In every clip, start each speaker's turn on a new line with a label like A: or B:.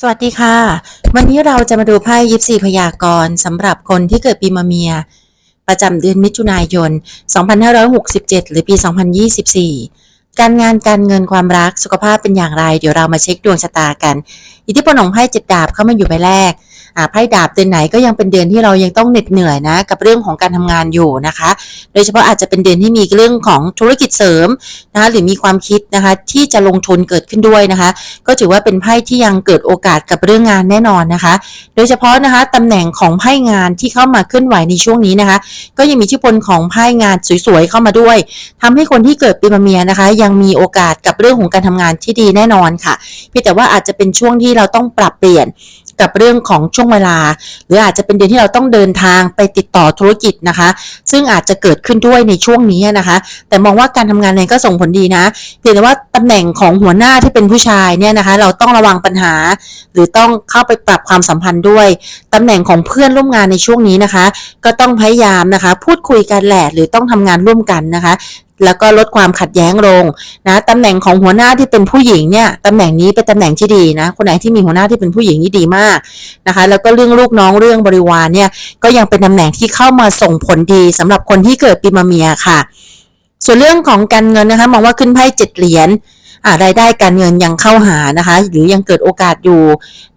A: สวัสดีค่ะ วันนี้เราจะมาดูไพ่ยิปซีพยากรณ์สำหรับคนที่เกิดปีมะเมีย ประจำเดือนมิถุนายน 2567 หรือปี 2024 การงานการเงินความรักสุขภาพเป็นอย่างไร เดี๋ยวเรามาเช็คดวงชะตากัน อิทธิพลของไพ่เจ็ดดาบเข้ามาอยู่ใบแรกอ่า ไพ่ดาบเดือนไหนก็ยังเป็นเดือนที่เรายังต้องเหน็ดเหนื่อยนะ กับเรื่องของการทำงานอยู่นะคะ โดยเฉพาะอาจจะเป็นเดือนที่มีเรื่องของธุรกิจเสริมนะคะหรือมีความคิดนะคะที่จะลงทุนเกิดขึ้นด้วยนะคะ ก็ถือว่าเป็นไพ่ที่ยังเกิดโอกาสกับเรื่องงานแน่นอนนะคะ โดยเฉพาะนะคะตำแหน่งของไพ่งานที่เข้ามาเคลื่อนไหวในช่วงนี้นะคะ ก็ยังมีทธิพลของไพ่งานสวยๆเข้ามาด้วยทำให้คนที่เกิดปีมะเมียนะคะ ยังมีโอกาสกับเรื่องของการทำงานที่ดีแน่นอนค่ะเพียงแต่ว่าอาจจะเป็นช่วงที่เราต้องปรับเปลี่ยน กับเรื่องของช่วงเวลา หรืออาจจะเป็นเดือนที่เราต้องเดินทางไปติดต่อธุรกิจนะคะ ซึ่งอาจจะเกิดขึ้นด้วยในช่วงนี้นะคะ แต่มองว่าการทำงานเนี่ยก็ส่งผลดีนะเพียงแต่ว่าตำแหน่งของหัวหน้าที่เป็นผู้ชายเนี่ยนะคะ เราต้องระวังปัญหา หรือต้องเข้าไปปรับความสัมพันธ์ด้วยตำแหน่งของเพื่อนร่วมงานในช่วงนี้นะคะ ก็ต้องพยายามนะคะ พูดคุยกันแหละหรือต้องทำงานร่วมกันนะคะ แล้วก็ลดความขัดแย้งลงนะตำแหน่งของหัวหน้าที่เป็นผู้หญิงเนี่ยตำแหน่งนี้เป็นตำแหน่งที่ดีนะคนไหนที่มีหัวหน้าที่เป็นผู้หญิงนี่ดีมากนะคะแล้วก็เรื่องลูกน้องเรื่องบริวารเนี่ยก็ยังเป็นตำแหน่งที่เข้ามาส่งผลดีสำหรับคนที่เกิดปีมะเมียค่ะ ส่วนเรื่องของการเงินนะคะมองว่าขึ้นไพ่เจ็ดเหรียญ รายได้การเงินยังเข้าหานะคะ หรือยังเกิดโอกาสอยู่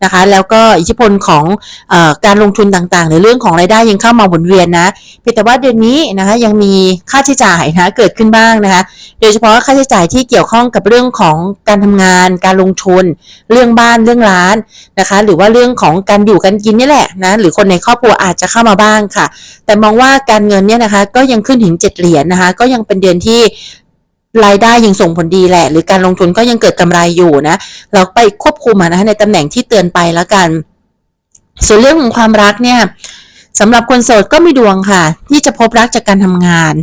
A: นะคะ แล้วก็อิทธิพลของอการลงทุนต่างๆในเรื่องของรายได้ยังเข้ามาหมุนเวียนนะเพียงแต่ว่าเดือนนี้นะคะยังมีค่าใช้จ่ายนะะเกิดขึ้นบ้างนะคะ โดยเฉพาะค่าใช้จ่ายที่เกี่ยวข้องกับเรื่องของการทำงาน การลงทุน เรื่องบ้านเรื่องร้านนะคะ หรือว่าเรื่องของการอยู่การกินนี่แหละนะหรือคนในครอบครัวอาจจะเข้ามาบ้างค่ะ แต่มองว่าการเงินเนี่ยนะคะก็ยังขึ้นถึงเจ็ดเหรียญนะคะ ก็ยังเป็นเดือนที่ รายได้ยังส่งผลดีแหละ หรือการลงทุนก็ยังเกิดกำไรอยู่นะ เราไปควบคุมอะนะในตำแหน่งที่เตือนไปแล้วกัน ส่วนเรื่องของความรักเนี่ยสำหรับคนโสดก็มีดวงค่ะ ที่จะพบรักจากการทำงาน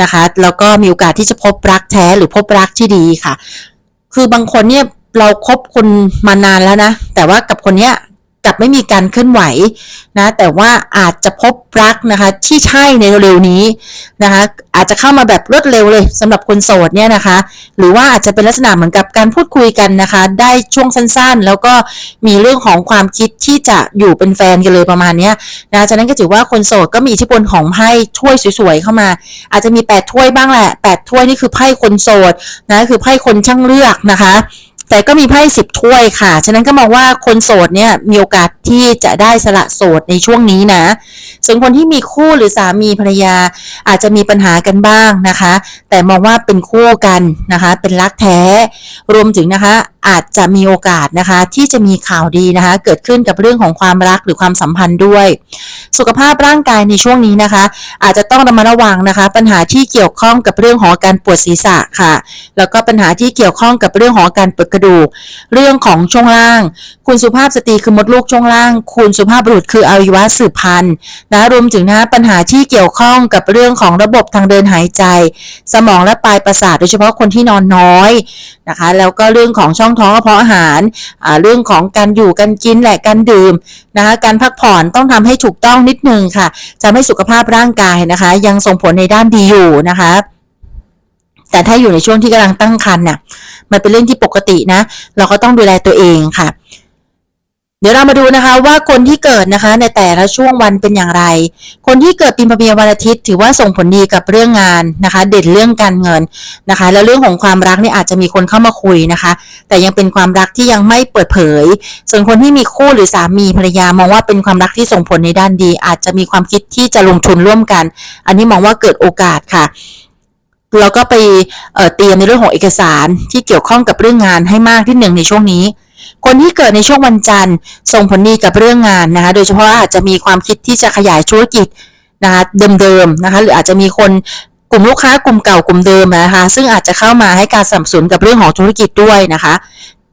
A: นะคะแล้วก็มีโอกาสที่จะพบรักแท้หรือพบรักที่ดีค่ะ คือบางคนเนี่ยเราคบคนมานานแล้วนะ แต่ว่ากับคนเนี้ย กับไม่มีการเคลื่อนไหวนะแต่ว่าอาจจะพบรักนะคะที่ใช่ในเร็วนี้นะคะอาจจะเข้ามาแบบรวดเร็วเลยสำหรับคนโสดเนี่ยนะคะ หรือว่าอาจจะเป็นลักษณะเหมือนกับการพูดคุยกันนะคะ ได้ช่วงสั้นๆ แล้วก็มีเรื่องของความคิดที่จะอยู่เป็นแฟนกันเลยประมาณนี้นะฉะนั้นก็ถือว่าคนโสดก็มีอิทธิพลของไพ่ถ้วยสวยๆเข้ามา อาจจะมีแปดถ้วยบ้างแหละแปดถ้วยนี่คือไพ่คนโสดนะคือไพ่คนช่างเลือกนะคะ แต่ก็มีไพ่สิบถ้วยค่ะ ฉะนั้นก็มองว่าคนโสดเนี่ยมีโอกาสที่จะได้สละโสดในช่วงนี้นะ ส่วนคนที่มีคู่หรือสามีภรรยาอาจจะมีปัญหากันบ้างนะคะ แต่มองว่าเป็นคู่กันนะคะ เป็นรักแท้ รวมถึงนะคะอาจจะมีโอกาสนะคะที่จะมีข่าวดีนะคะ เกิดขึ้นกับเรื่องของความรักหรือความสัมพันธ์ด้วย สุขภาพร่างกายในช่วงนี้นะคะ อาจจะต้องระมัดระวังนะคะ ปัญหาที่เกี่ยวข้องกับเรื่องของการปวดศีรษะค่ะ แล้วก็ปัญหาที่เกี่ยวข้องกับเรื่องของการปวดกระดูก เรื่องของช่วงล่าง คุณสุภาพสตรีคือมดลูกช่วงล่าง คุณสุภาพบุรุษคืออวัยวะสืบพันธุ์นะรวมถึงนะปัญหาที่เกี่ยวข้องกับเรื่องของระบบทางเดินหายใจ สมองและปลายประสาทโดยเฉพาะคนที่นอนน้อยนะคะแล้วก็เรื่องของช่องท้องกระเพาะอาหารเรื่องของการอยู่การกินและการดื่มนะคะการพักผ่อนต้องทำให้ถูกต้องนิดนึงค่ะ จะไม่สุขภาพร่างกายนะคะ ยังส่งผลในด้านดีอยู่นะคะ แต่ถ้าอยู่ในช่วงที่กำลังตั้งครรภ์เนี่ยมันเป็นเรื่องที่ปกตินะ เราก็ต้องดูแลตัวเองค่ะ เดี๋ยวเรามาดูนะคะว่าคนที่เกิดนะคะ ในแต่ละช่วงวันเป็นอย่างไร คนที่เกิดปีมะเมียวันอาทิตย์ ถือว่าส่งผลดีกับเรื่องงานนะคะ เด่นเรื่องการเงินนะคะ แล้วเรื่องของความรักเนี่ยอาจจะมีคนเข้ามาคุยนะคะ แต่ยังเป็นความรักที่ยังไม่เปิดเผย ส่วนคนที่มีคู่หรือสามีภรรยามองว่าเป็นความรักที่ส่งผลในด้านดี อาจจะมีความคิดที่จะลงทุนร่วมกัน อันนี้มองว่าเกิดโอกาสค่ะ เราก็ไปเอ่อเตรียมในเรื่องของเอกสารที่เกี่ยวข้องกับเรื่องงานให้มากที่หนึ่งในช่วงนี้ คนที่เกิดในช่วงวันจันทร์ส่งผลดีกับเรื่องงานนะคะ โดยเฉพาะอาจจะมีความคิดที่จะขยายธุรกิจนะคะเดิมๆนะคะหรืออาจจะมีคนกลุ่มลูกค้ากลุ่มเก่ากลุ่มเดิมนะคะ ซึ่งอาจจะเข้ามาให้การสนับสนุนกับเรื่องของธุรกิจด้วยนะคะ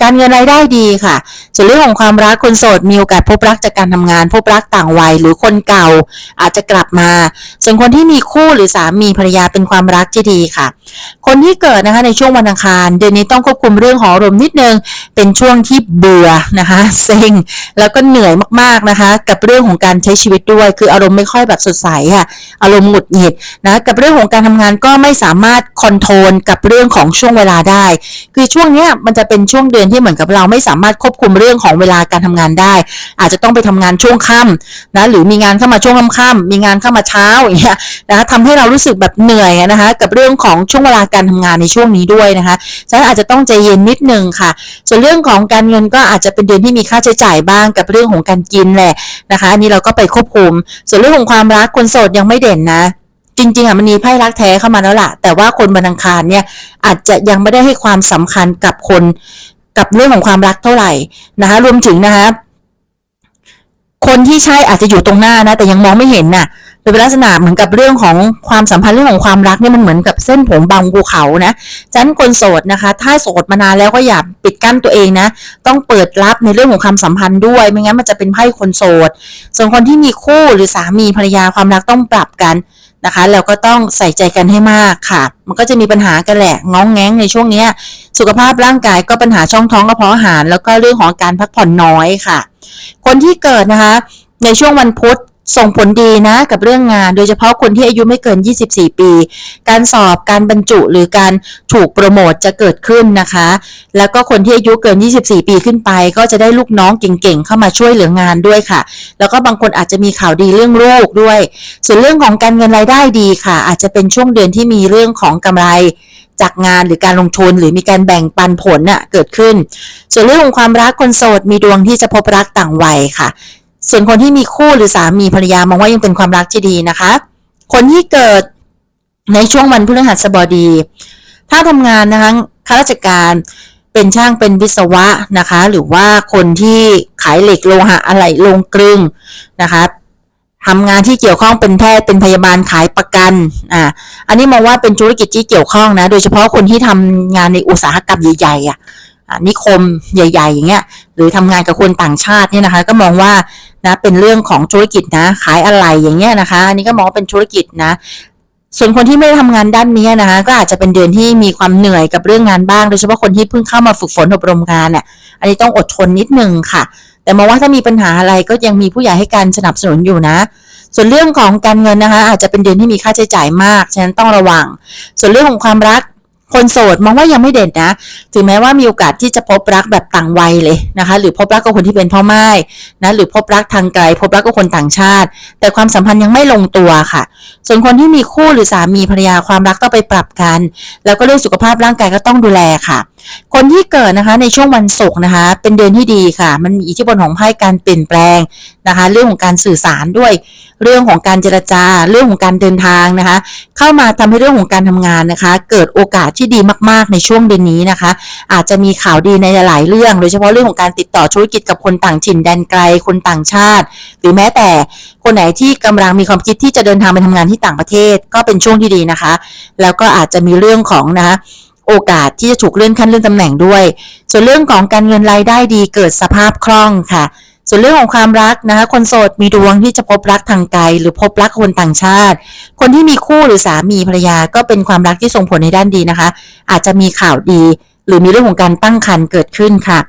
A: การเงินรายได้ดีค่ะ ส่วนเรื่องของความรักคนโสดมีโอกาสพบรักจากการทำงาน พบรักต่างวัยหรือคนเก่าอาจจะกลับมา ส่วนคนที่มีคู่หรือสามีภรรยาเป็นความรักที่ดีค่ะ คนที่เกิดนะคะในช่วงวันอังคาร เดือนนี้ต้องควบคุมเรื่องขอารมณ์นิดนึง เป็นช่วงที่เบื่อนะคะเซ็งแล้วก็เหนื่อยมากๆนะคะ กับเรื่องของการใช้ชีวิตด้วย คืออารมณ์ไม่ค่อยแบบสดใสค่ะอารมณ์หงุดหงิดนะกับเรื่องของการทำงานก็ไม่สามารถคอนโทรลกับเรื่องของช่วงเวลาได้ คือช่วงเนี้ยมันจะเป็นช่วงเดือนที่เหมือนกับเราไม่สามารถควบคุมเรื่องของเวลาการทำงานได้ อาจจะต้องไปทำงานช่วงค่ำนะหรือมีงานเข้ามาช่วงค่ำๆมีงานเข้ามาเช้าอย่างเงี้ยนะคะทำให้เรารู้สึกแบบเหนื่อยนะคะกับเรื่องของช่วงเวลาการทำงานในช่วงนี้ด้วยนะคะฉะนั้นอาจจะต้องใจเย็นนิดนึงค่ะ ส่วนเรื่องของการเงินก็อาจจะเป็นเดือนที่มีค่าใช้จ่ายบ้างกับเรื่องของการกินแหละนะคะอันนี้เราก็ไปควบคุม ส่วนเรื่องของความรักคนโสดยังไม่เด่นนะจริงๆอะมันมีไพ่รักแท้เข้ามาแล้วล่ะ แต่ว่าคนบันทังคารเนี่ยอาจจะยังไม่ได้ให้ความสำคัญกับคน กับเรื่องของความรักเท่าไหร่นะคะรวมถึงนะคะคนที่ใช่อาจจะอยู่ตรงหน้านะ แต่ยังมองไม่เห็นน่ะเป็นลักษณะเหมือนกับเรื่องของความสัมพันธ์เรื่องของความรักเนี่ยมันเหมือนกับเส้นผมบางภูเขานะฉะนั้นคนโสดนะคะ ถ้าโสดมานานแล้วก็อย่าปิดกั้นตัวเองนะ ต้องเปิดรับในเรื่องของความสัมพันธ์ด้วย ไม่งั้นมันจะเป็นไพ่คนโสด ส่วนคนที่มีคู่หรือสามีภรรยาความรักต้องปรับกัน นะคะแล้วก็ต้องใส่ใจกันให้มากค่ะ มันก็จะมีปัญหากันแหละง้องแง้งในช่วงนี้สุขภาพร่างกายก็ปัญหาช่องท้องกระเพาะอาหาร แล้วก็เรื่องของการพักผ่อนน้อยค่ะ คนที่เกิดนะคะ ในช่วงวันพุธ ส่งผลดีนะกับเรื่องงาน โดยเฉพาะคนที่อายุไม่เกิน 24 ปี การสอบการบรรจุหรือการถูกโปรโมทจะเกิดขึ้นนะคะ แล้วก็คนที่อายุเกิน 24 ปีขึ้นไป ก็จะได้ลูกน้องเก่งๆ เข้ามาช่วยเหลืองานด้วยค่ะ แล้วก็บางคนอาจจะมีข่าวดีเรื่องลูกด้วย ส่วนเรื่องของการเงินรายได้ดีค่ะ อาจจะเป็นช่วงเดือนที่มีเรื่องของกำไรจากงานหรือการลงทุนหรือมีการแบ่งปันผลน่ะเกิดขึ้น ส่วนเรื่องของความรักคนโสดมีดวงที่จะพบรักต่างวัยค่ะ ส่วนคนที่มีคู่หรือสามีภรรยามองว่ายังเป็นความรักที่ดีนะคะ คนที่เกิดในช่วงวันพฤหัสบดี ถ้าทำงานนะคะข้าราชการเป็นช่างเป็นวิศวะนะคะ หรือว่าคนที่ขายเหล็กโลหะอะไหล่โลงกลึงนะคะทำงานที่เกี่ยวข้องเป็นแพทย์เป็นพยาบาลขายประกันอ่าอันนี้มองว่าเป็นธุรกิจที่เกี่ยวข้องนะ โดยเฉพาะคนที่ทำงานในอุตสาหกรรมใหญ่ๆอะอ่านิคมใหญ่ ๆ อย่างเงี้ย หรือทำงานกับคนต่างชาติเนี่ยนะคะ ก็มองว่า นะเป็นเรื่องของธุรกิจนะ ขายอะไรอย่างเงี้ยนะคะอันนี้ก็มองเป็นธุรกิจนะส่วนคนที่ไม่ได้ทำงานด้านนี้นะคะ ก็อาจจะเป็นเดือนที่มีความเหนื่อยกับเรื่องงานบ้าง โดยเฉพาะคนที่เพิ่งเข้ามาฝึกฝนอบรมงานเนี่ยอันนี้ต้องอดทนนิดนึงค่ะ แต่มองว่าถ้ามีปัญหาอะไรก็ยังมีผู้ใหญ่ให้การสนับสนุนอยู่นะ ส่วนเรื่องของการเงินนะคะ อาจจะเป็นเดือนที่มีค่าใช้จ่ายมาก ฉะนั้นต้องระวัง ส่วนเรื่องของความรัก คนโสดมองว่ายังไม่เด่นนะ ถึงแม้ว่ามีโอกาสที่จะพบรักแบบต่างวัยเลยนะคะ หรือพบรักกับคนที่เป็นพ่อไม้นะหรือพบรักทางไกล พบรักกับคนต่างชาติ แต่ความสัมพันธ์ยังไม่ลงตัวค่ะ ส่วนคนที่มีคู่หรือสามีภรรยาความรักต้องไปปรับกัน แล้วก็เรื่องสุขภาพร่างกายก็ต้องดูแลค่ะ คนที่เกิดนะคะในช่วงวันศุกร์นะคะ เป็นเดือนที่ดีค่ะ มันมีอิทธิพลของไพ่การเปลี่ยนแปลงนะคะ เรื่องของการสื่อสารด้วย เรื่องของการเจรจา เรื่องของการเดินทางนะคะ เข้ามาทำให้เรื่องของการทำงานนะคะ เกิดโอกาสที่ดีมาก ๆ ในช่วงเดือนนี้นะคะ อาจจะมีข่าวดีในหลายเรื่อง โดยเฉพาะเรื่องของการติดต่อธุรกิจกับคนต่างถิ่นแดนไกล คนต่างชาติ หรือแม้แต่คนไหนที่กำลังมีความคิดที่จะเดินทางไปทำงานที่ต่างประเทศ ก็เป็นช่วงที่ดีนะคะ แล้วก็อาจจะมีเรื่องของนะคะ โอกาสที่จะถูกเลื่อนขั้นเลื่อนตำแหน่งด้วย ส่วนเรื่องของการเงินรายได้ดีเกิดสภาพคล่องค่ะ ส่วนเรื่องของความรักนะคะ คนโสดมีดวงที่จะพบรักทางไกล หรือพบรักคนต่างชาติ คนที่มีคู่หรือสามีภรรยาก็เป็นความรักที่ส่งผลในด้านดีนะคะ อาจจะมีข่าวดี หรือมีเรื่องของการตั้งครรภ์เกิดขึ้นค่ะ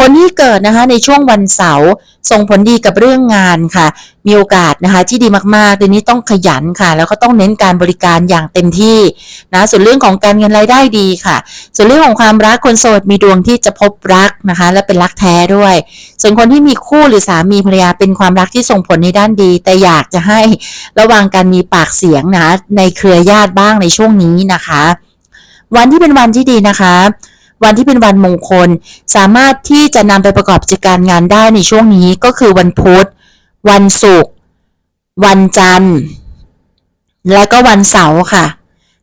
A: คนที่เกิดนะคะในช่วงวันเสาร์ส่งผลดีกับเรื่องงานค่ะ มีโอกาสนะคะที่ดีมากๆเดือนนี้ต้องขยันค่ะ แล้วก็ต้องเน้นการบริการอย่างเต็มที่นะส่วนเรื่องของการเงินรายได้ดีค่ะ ส่วนเรื่องของความรักคนโสดมีดวงที่จะพบรักนะคะ และเป็นรักแท้ด้วย ส่วนคนที่มีคู่หรือสามีภรรยาเป็นความรักที่ส่งผลในด้านดี แต่อยากจะให้ระวังการมีปากเสียงนะในเครือญาติบ้างในช่วงนี้นะคะ วันที่เป็นวันที่ดีนะคะ วันที่เป็นวันมงคล สามารถที่จะนำไปประกอบกิจการงานได้ในช่วงนี้ก็คือวันพุธ วันศุกร์วันจันทร์ และก็วันเสาร์ค่ะ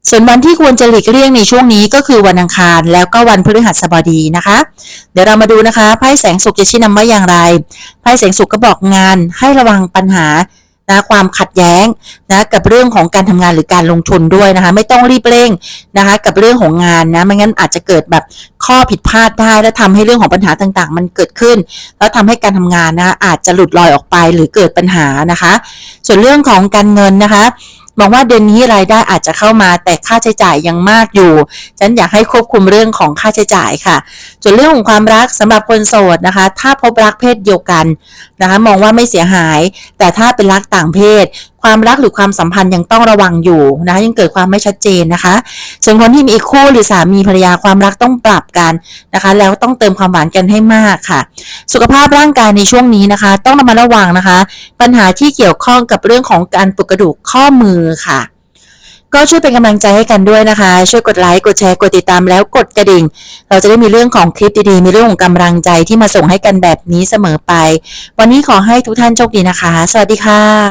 A: ส่วนวันที่ควรจะหลีกเลี่ยงในช่วงนี้ก็คือวันอังคาร แล้วก็วันพฤหัสบดีนะคะ เดี๋ยวเรามาดูนะคะไพ่แสงสุขจะชี้นำว่าอย่างไรไพ่แสงสุขก็บอกงานให้ระวังปัญหา นะความขัดแย้งนะกับเรื่องของการทำงานหรือการลงทุนด้วยนะคะไม่ต้องรีบเร่งนะคะกับเรื่องของงานนะไม่งั้นอาจจะเกิดแบบข้อผิดพลาดได้ และทำให้เรื่องของปัญหาต่างๆ มันเกิดขึ้น แล้วทำให้การทำงานนะอาจจะหลุดลอยออกไปหรือเกิดปัญหานะคะ ส่วนเรื่องของการเงินนะคะ มองว่าเดือนนี้รายได้อาจจะเข้ามาแต่ค่าใช้จ่ายยังมากอยู่ฉันอยากให้ควบคุมเรื่องของค่าใช้จ่ายค่ะ ส่วนเรื่องของความรักสำหรับคนโสดนะคะ ถ้าพบรักเพศเดียวกันนะคะ มองว่าไม่เสียหาย แต่ถ้าเป็นรักต่างเพศ ความรักหรือความสัมพันธ์ยังต้องระวังอยู่นะคะยังเกิดความไม่ชัดเจนนะคะ ส่วนคนที่มีคู่หรือสามีภรรยาความรักต้องปรับกันนะคะ แล้วต้องเติมความหวานกันให้มากค่ะ สุขภาพร่างกายในช่วงนี้นะคะ ต้องระมัดระวังนะคะ ปัญหาที่เกี่ยวข้องกับเรื่องของการปลุกระดูกข้อมือค่ะก็ช่วยเป็นกำลังใจให้กันด้วยนะคะ ช่วยกดไลค์กดแชร์กดติดตามแล้วกดกระดิ่ง เราจะได้มีเรื่องของคลิปดีๆ มีเรื่องของกำลังใจที่มาส่งให้กันแบบนี้เสมอไป วันนี้ขอให้ทุกท่านโชคดีนะคะ สวัสดีค่ะ